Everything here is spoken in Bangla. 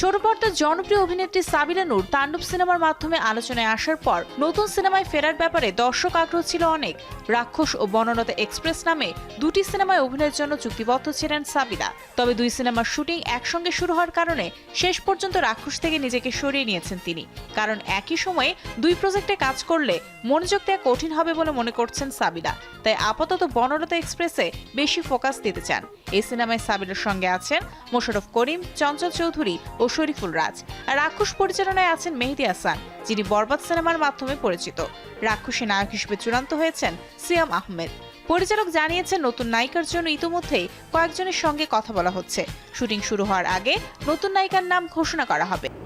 ছোট পর্দার জনপ্রিয় অভিনেত্রী সাবিনা নূর তাণ্ডব সিনেমার মাধ্যমে আলোচনায় আসার পর নতুন সিনেমায় ফেরার ব্যাপারে দর্শক আগ্রহ ছিল অনেক। রাক্ষস ও বনলতা এক্সপ্রেস নামে দুটি সিনেমায় অভিনয়ের জন্য চুক্তিবদ্ধ ছিলেন সাবিনা। তবে দুই সিনেমার শুটিং একসঙ্গে শুরু হওয়ার কারণে শেষ পর্যন্ত রাক্ষস থেকে নিজেকে সরিয়ে নিয়েছেন তিনি। কারণ একই সময়ে দুই প্রজেক্টে কাজ করলে মনোযোগ দেওয়া কঠিন হবে বলে মনে করছেন সাবিনা। তাই আপাতত বনলতা এক্সপ্রেসে বেশি ফোকাস দিতে চান। এই সিনেমায় সাবিরের সঙ্গে আছেন মোশারফ করিম, চঞ্চল চৌধুরী ও শরীফুল রাজ। রাক্ষস পরিচালনায় আছেন মেহেদি হাসান, যিনি বরবাদ সিনেমার মাধ্যমে পরিচিত। রাক্ষসী নায়ক হিসেবে চূড়ান্ত হয়েছেন সিয়াম আহমেদ। পরিচালক জানিয়েছেন, নতুন নায়িকার জন্য ইতিমধ্যেই কয়েকজনের সঙ্গে কথা বলা হচ্ছে। শুটিং শুরু হওয়ার আগে নতুন নায়িকার নাম ঘোষণা করা হবে।